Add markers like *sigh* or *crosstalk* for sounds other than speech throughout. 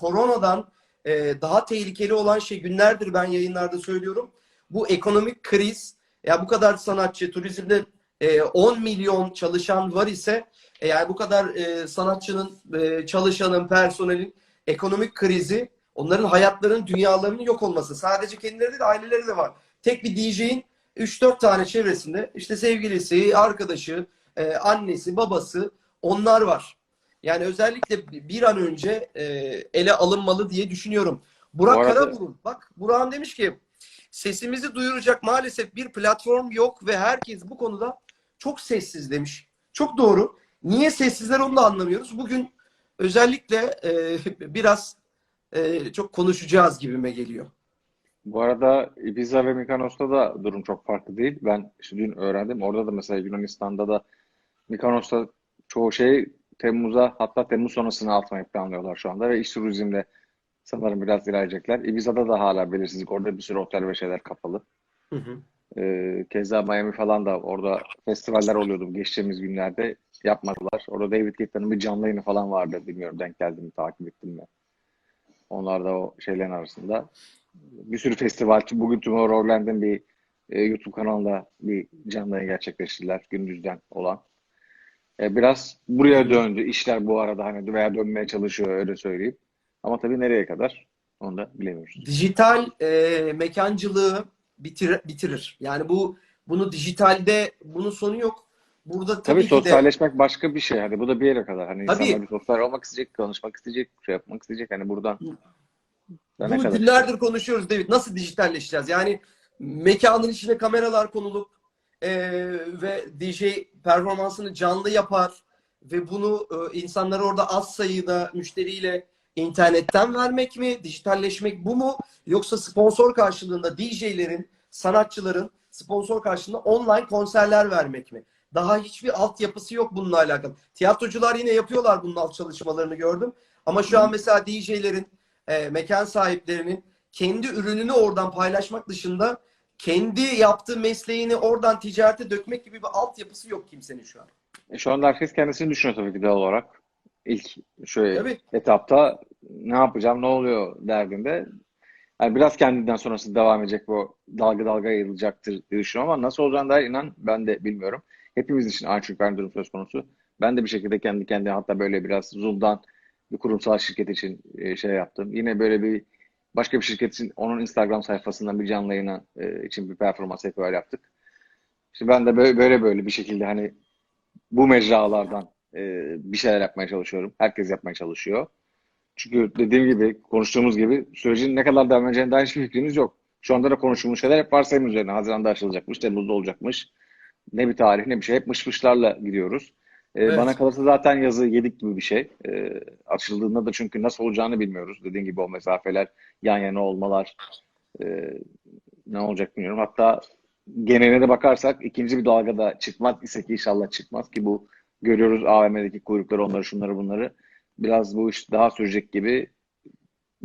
koronadan e, daha tehlikeli olan şey günlerdir ben yayınlarda söylüyorum. Bu ekonomik kriz. Ya bu kadar sanatçı, turizmde e, 10 milyon çalışan var ise e, yani bu kadar e, sanatçının, e, çalışanın, personelin ekonomik krizi onların hayatlarının, dünyalarının yok olması. Sadece kendileri değil, aileleri de var. Tek bir DJ'in 3-4 tane çevresinde işte sevgilisi, arkadaşı, e, annesi, babası onlar var. Yani özellikle bir an önce e, ele alınmalı diye düşünüyorum. Burak Bu arada- Karaburun, bak Burak'ın demiş ki sesimizi duyuracak maalesef bir platform yok ve herkes bu konuda çok sessiz demiş. Çok doğru. Niye sessizler onu da anlamıyoruz. Bugün özellikle e, *laughs* biraz e, çok konuşacağız gibime geliyor. Bu arada Ibiza ve Mykonos'ta da durum çok farklı değil. Ben işte dün öğrendim. Orada da mesela Yunanistan'da da Mykonos'ta çoğu şey Temmuz'a hatta Temmuz sonrasına atmayı planlıyorlar şu anda ve iş turizmle sanırım biraz ilerleyecekler. Ibiza'da da hala belirsizlik. Orada bir sürü otel ve şeyler kapalı. Hı hı. Ee, keza Miami falan da orada festivaller oluyordu geçtiğimiz günlerde yapmadılar. Orada David Guetta'nın bir canlı yayını falan vardı. Bilmiyorum denk geldi mi, takip ettim mi? Onlar da o şeylerin arasında. Bir sürü festival. Bugün Tomorrowland'in bir e, YouTube kanalında bir canlı yayın gerçekleştirdiler gündüzden olan. E, biraz buraya döndü. İşler bu arada hani veya dönmeye çalışıyor öyle söyleyeyim. Ama tabii nereye kadar onu da bilemiyoruz. Dijital e, mekancılığı bitir, bitirir. Yani bu bunu dijitalde bunun sonu yok. Burada tabii, Tabii ki de sosyalleşmek başka bir şey. Hani bu da bir yere kadar. Hani Tabii. insanlar bir sosyal olmak isteyecek, konuşmak isteyecek, şey yapmak isteyecek. Hani buradan Bunu kadar? günlerdir konuşuyoruz David. Nasıl dijitalleşeceğiz? Yani mekanın içine kameralar konulup e, ve DJ performansını canlı yapar ve bunu e, insanlara orada az sayıda müşteriyle internetten vermek mi? Dijitalleşmek bu mu? Yoksa sponsor karşılığında DJ'lerin, sanatçıların sponsor karşılığında online konserler vermek mi? Daha hiçbir altyapısı yok bununla alakalı. Tiyatrocular yine yapıyorlar bunun alt çalışmalarını gördüm. Ama şu an mesela DJ'lerin e, mekan sahiplerinin kendi ürününü oradan paylaşmak dışında kendi yaptığı mesleğini oradan ticarete dökmek gibi bir altyapısı yok kimsenin şu an. E, Şu anda herkes kendisini düşünüyor tabii ki doğal olarak. İlk şöyle Tabii. etapta ne yapacağım, ne oluyor derdinde. Yani biraz kendinden sonrası devam edecek bu dalga dalga yayılacaktır diye düşünüyorum ama nasıl olacağını dair inan ben de bilmiyorum. Hepimiz için aynı çünkü aynı durum söz konusu. Ben de bir şekilde kendi kendine hatta böyle biraz Zoom'dan bir kurumsal şirket için e, şey yaptım. Yine böyle bir başka bir şirket için onun Instagram sayfasından bir canlı yayına e, için bir performans festival yaptık. İşte ben de böyle böyle, böyle bir şekilde hani bu mecralardan e, bir şeyler yapmaya çalışıyorum. Herkes yapmaya çalışıyor. Çünkü dediğim gibi, konuştuğumuz gibi sürecin ne kadar devam edeceğine dair hiçbir fikrimiz yok. Şu anda da konuşulmuş şeyler hep varsayım üzerine. Haziran'da açılacakmış, Temmuz'da olacakmış. Ne bir tarih ne bir şey. Hep mış mışlarla gidiyoruz. E, Evet. Bana kalırsa zaten yazı yedik gibi bir şey. E, açıldığında da çünkü nasıl olacağını bilmiyoruz. Dediğim gibi o mesafeler, yan yana olmalar e, ne olacak bilmiyorum. Hatta geneline bakarsak ikinci bir dalgada çıkmaz ise ki inşallah çıkmaz ki bu görüyoruz AVM'deki kuyrukları onları şunları bunları. Biraz bu iş daha sürecek gibi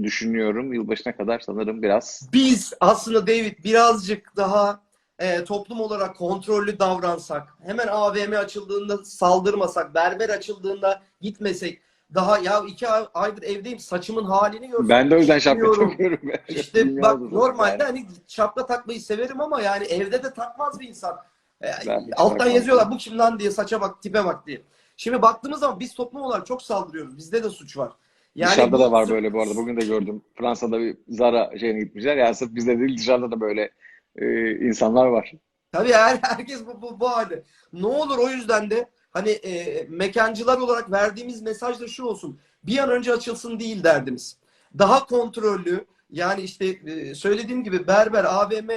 düşünüyorum. Yılbaşına kadar sanırım biraz. Biz aslında David birazcık daha e, toplum olarak kontrollü davransak, hemen AVM açıldığında saldırmasak, berber açıldığında gitmesek, daha ya iki ay- aydır evdeyim saçımın halini görsün. Ben de o yüzden şapka takıyorum. İşte bak normalde yani. hani şapka takmayı severim ama yani evde de takmaz bir insan. E, Ben alttan takmam. yazıyorlar bu kim lan diye saça bak tipe bak diye. Şimdi baktığımız zaman biz toplum olarak çok saldırıyoruz. Bizde de suç var. Yani Dışarıda da var böyle bu arada. Bugün de gördüm. Fransa'da bir Zara şeyine gitmişler. Yani sırf bizde değil dışarıda da böyle e, insanlar var. Tabii her, herkes bu, bu, bu halde. Ne olur o yüzden de hani e, mekancılar olarak verdiğimiz mesaj da şu olsun. Bir an önce açılsın değil derdimiz. Daha kontrollü yani işte e, söylediğim gibi berber AVM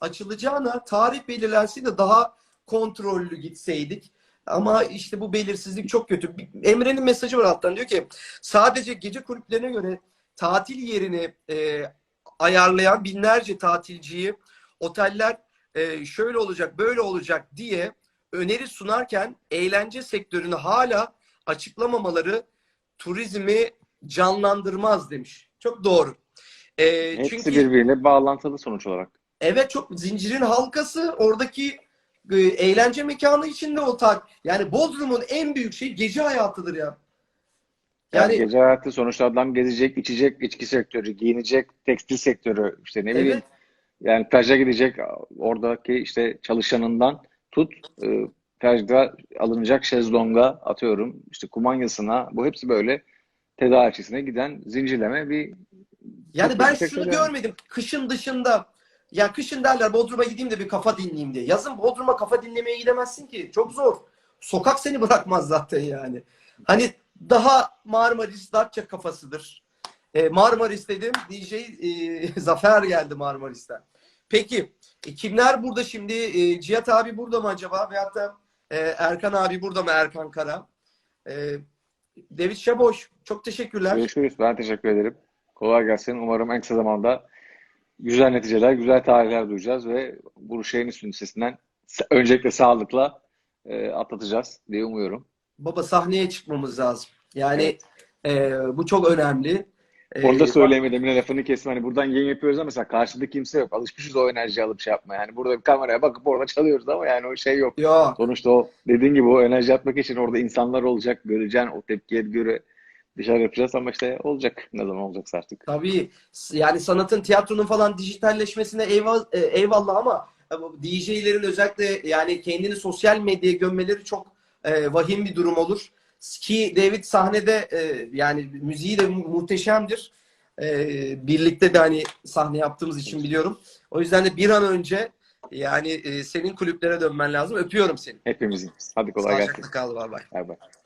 açılacağına tarih belirlensin de daha kontrollü gitseydik. Ama işte bu belirsizlik çok kötü. Emre'nin mesajı var alttan diyor ki sadece gece kulüplerine göre tatil yerini e, ayarlayan binlerce tatilciyi oteller e, şöyle olacak böyle olacak diye öneri sunarken eğlence sektörünü hala açıklamamaları turizmi canlandırmaz demiş. Çok doğru. E, Hepsi çünkü birbiriyle bağlantılı sonuç olarak. evet çok zincirin halkası oradaki e, eğlence mekanı içinde o tak. Yani Bodrum'un en büyük şeyi gece hayatıdır ya. Yani Yani gece hayatı sonuçta adam gezecek, içecek, içki sektörü, giyinecek, tekstil sektörü, işte ne bileyim evet yani plaja gidecek oradaki işte çalışanından tut e, plajda alınacak şezlonga atıyorum işte kumanyasına bu hepsi böyle tedarikçisine giden zincirleme bir Yani ben şunu yani. görmedim. Kışın dışında ya kışın derler Bodrum'a gideyim de bir kafa dinleyeyim diye. Yazın Bodrum'a kafa dinlemeye gidemezsin ki. Çok zor. Sokak seni bırakmaz zaten yani. Hani daha Marmaris Datça kafasıdır. E, Marmaris dedim. DJ e, *laughs* Zafer geldi Marmaris'ten. Peki e, kimler burada şimdi? E, Cihat abi burada mı acaba? Veyahut da e, Erkan abi burada mı? Erkan Kara. E, David Şaboş. Çok teşekkürler. Görüşürüz. Ben teşekkür ederim. Kolay gelsin. Umarım en kısa zamanda güzel neticeler, güzel tarihler duyacağız ve bu şeyin üstesinden öncelikle sağlıkla e, atlatacağız diye umuyorum. Baba sahneye çıkmamız lazım. Yani e, bu çok önemli. E, Onu da söyleyemedim. Yine lafını kesme. Hani buradan yayın yapıyoruz ama mesela karşıda kimse yok. Alışmışız o enerjiyi alıp şey yapmaya. Yani burada bir kameraya bakıp orada çalıyoruz ama yani o şey yok. Yok. Sonuçta o dediğin gibi o enerji atmak için orada insanlar olacak. Göreceksin o tepkiye göre dışarı yapacağız ama işte olacak. Ne zaman olacaksa artık. Tabii yani sanatın, tiyatronun falan dijitalleşmesine eyvallah, eyvallah ama bu DJ'lerin özellikle yani kendini sosyal medyaya gömmeleri çok e, vahim bir durum olur. Ki David sahnede e, yani müziği de mu- muhteşemdir. E, birlikte de hani sahne yaptığımız için biliyorum. O yüzden de bir an önce yani e, senin kulüplere dönmen lazım. Öpüyorum seni. Hepimizin. Hadi kolay gelsin. Sağlıcakla kal. Bay bay. Bay bay.